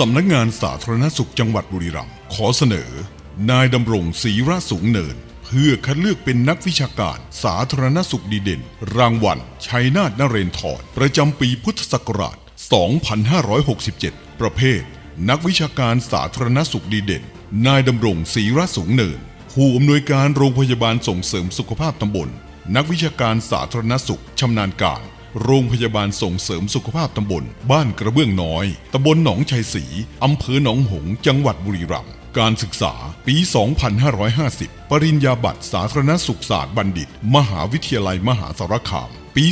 สำนักงานสาธารณสุขจังหวัดบุรีรัมย์ขอเสนอ นายดำรงศรีระสูงเนิน เพื่อคัดเลือกเป็นนักวิชาการสาธารณสุขดีเด่น รางวัลชัยนาทนเรนทรประจำปีพุทธศักราช 2567 ประเภท นักวิชาการสาธารณสุขดีเด่น นายดำรงศรีระสูงเนิน ผู้อำนวยการโรงพยาบาลส่งเสริมสุขภาพตำบล นักวิชาการสาธารณสุขชำนาญการ โรงพยาบาลส่งเสริมสุขภาพตำบล บ้านกระเบื้องน้อย ตำบลหนองชัยศรีอำเภอหนองหงส์จังหวัดบุรีรัมย์การศึกษาปี 2550 ปริญญาบัตรสาธารณสุขศาสตร์บัณฑิต มหาวิทยาลัยมหาสารคาม ปี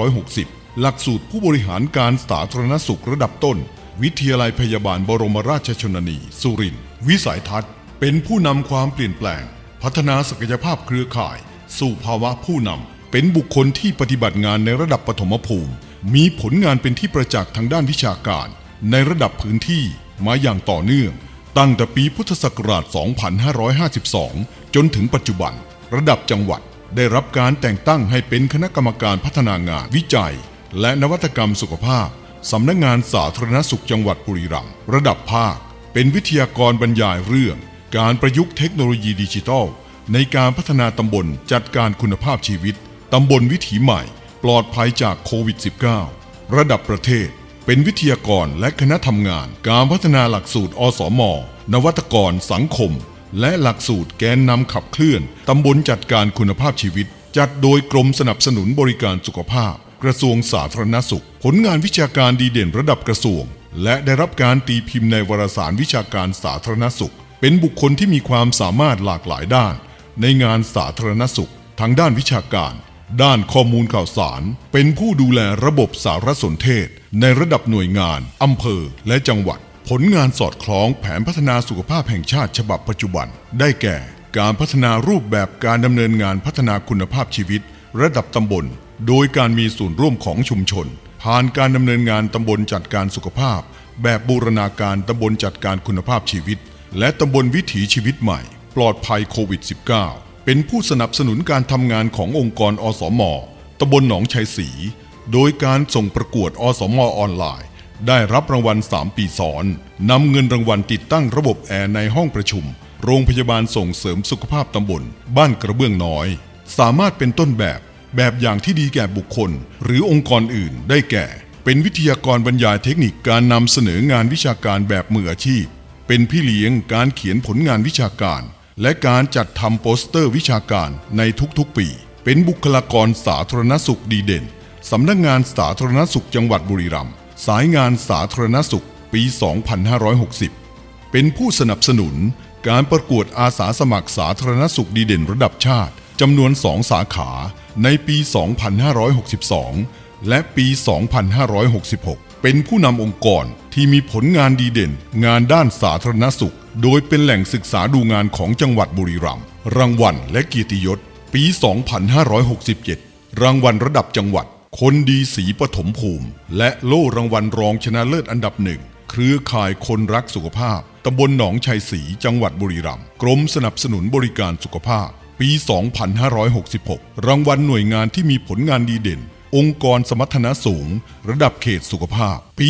2560 หลักสูตรผู้บริหารการสาธารณสุขระดับต้น วิทยาลัยพยาบาลบรมราชชนนี สุรินทร์วิสัยทัศน์ เป็นผู้นำความเปลี่ยนแปลง พัฒนาศักยภาพเครือข่าย สู่ภาวะผู้นำ เป็นบุคคลที่ปฏิบัติงานในระดับปฐมภูมิ มีผลงานเป็นที่ประจักษ์ทางด้านวิชาการ ในระดับพื้นที่มาอย่างต่อเนื่อง ตั้งแต่ปีพุทธศักราช 2552 จนถึงปัจจุบัน ระดับจังหวัดได้รับการแต่งตั้งให้เป็นคณะกรรมการพัฒนางานวิจัย และนวัตกรรมสุขภาพสำนักงานสาธารณสุขจังหวัดบุรีรัมย์ระดับภาค เป็นวิทยากรบรรยายเรื่อง การประยุกต์เทคโนโลยีดิจิทัล ในการพัฒนาตำบลจัดการคุณภาพชีวิต ตำบลวิถีใหม่ ปลอดภัยจากโควิด -19 ระดับประเทศ เป็นวิทยากรและคณะทำงาน การพัฒนาหลักสูตร อสม นวัตกรสังคม และหลักสูตรแกนนำขับเคลื่อนตำบลจัดการคุณภาพชีวิต จัดโดยกรมสนับสนุนบริการสุขภาพ กระทรวงสาธารณสุข ผลงานวิชาการดีเด่นระดับกระทรวง และได้รับการตีพิมพ์ในวารสารวิชาการสาธารณสุข เป็นบุคคลที่มีความสามารถหลากหลายด้าน ในงานสาธารณสุขทั้งด้านวิชาการ ด้านข้อมูลข่าวสาร เป็นผู้ดูแลระบบสารสนเทศ ในระดับหน่วยงาน อำเภอ และจังหวัด ผลงานสอดคล้องแผนพัฒนาสุขภาพแห่งชาติฉบับปัจจุบัน ได้แก่ การพัฒนารูปแบบการดำเนินงานพัฒนาคุณภาพชีวิต ระดับตำบล โดยการมีส่วนร่วมของชุมชน ผ่านการดำเนินงานตำบลจัดการสุขภาพ แบบบูรณาการตำบลจัดการคุณภาพชีวิต และตำบลวิถีชีวิตใหม่ ปลอดภัยโควิด -19 เป็นผู้สนับสนุนการทำงานขององค์กรอสมตำบลหนองชัยศรีโดยการส่งประกวดอสมออนไลน์ ได้รับรางวัล 3 ปีซ้อนนำเงินรางวัลติดตั้งระบบแอร์ในห้องประชุม โรงพยาบาลส่งเสริมสุขภาพตำบล บ้านกระเบื้องน้อย สามารถเป็นต้นแบบ แบบอย่างที่ดีแก่บุคคล หรือองค์กรอื่นได้แก่ เป็นวิทยากรบรรยายเทคนิคการนำเสนองานวิชาการแบบมืออาชีพ เป็นพี่เลี้ยงการเขียนผลงานวิชาการ และการจัดทำโปสเตอร์วิชาการในทุกๆปี เป็นบุคลากรสาธารณสุขดีเด่น สำนักงานสาธารณสุขจังหวัดบุรีรัมย์สายงานสาธารณสุขปี 2560 เป็นผู้สนับสนุนการประกวดอาสาสมัครสาธารณสุขดีเด่นระดับชาติจำนวนสองสาขาในปี 2562 และปี 2566 เป็นผู้นำองค์กร ที่มีผลงานดีเด่น งานด้านสาธารณสุข โดยเป็นแหล่งศึกษาดูงานของจังหวัดบุรีรัมย์รางวัลและเกียรติยศ ปี 2567 รางวัลระดับจังหวัด คนดีสีปฐมภูมิ และโล่รางวัลรองชนะเลิศอันดับหนึ่งเครือข่ายคนรักสุขภาพ ตำบลหนองชัยศรีจังหวัดบุรีรัมย์กรมสนับสนุนบริการสุขภาพ ปี 2566 รางวัลหน่วยงานที่มีผลงานดีเด่น องค์กรสมรรถนะสูง ระดับเขตสุขภาพ ปี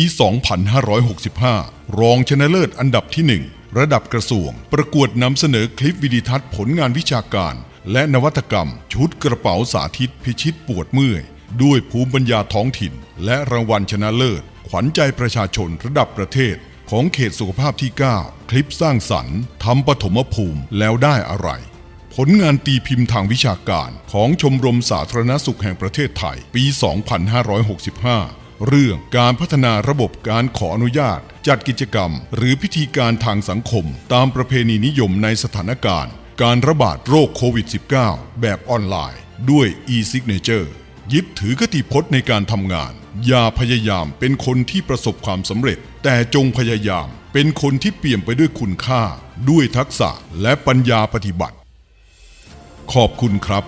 2565 รองชนะเลิศอันดับที่ 1 ระดับกระทรวง ประกวดนำเสนอคลิปวิดีทัศน์ผลงานวิชาการ และนวัตกรรม ชุดกระเป๋าสาธิตพิชิตปวดเมื่อย ด้วยภูมิปัญญาท้องถิ่น และรางวัลชนะเลิศ ขวัญใจประชาชนระดับประเทศ ของเขตสุขภาพที่ 9 คลิปสร้างสรรค์ทำปฐมภูมิแล้วได้อะไร ผลงานตีพิมพ์ทางวิชาการของชมรมสาธารณสุขแห่งประเทศไทย ปี 2565 เรื่องการพัฒนาระบบการขออนุญาต จัดกิจกรรม หรือพิธีการทางสังคม ตามประเพณีนิยมในสถานการณ์ การระบาดโรคโควิด -19 แบบออนไลน์ ด้วย e-signature ยึดถือคติพจน์ในการทำงาน อย่าพยายามเป็นคนที่ประสบความสำเร็จ แต่จงพยายามเป็นคนที่เปี่ยมไปด้วยคุณค่า ด้วยทักษะและปัญญาปฏิบัติ ขอบคุณครับ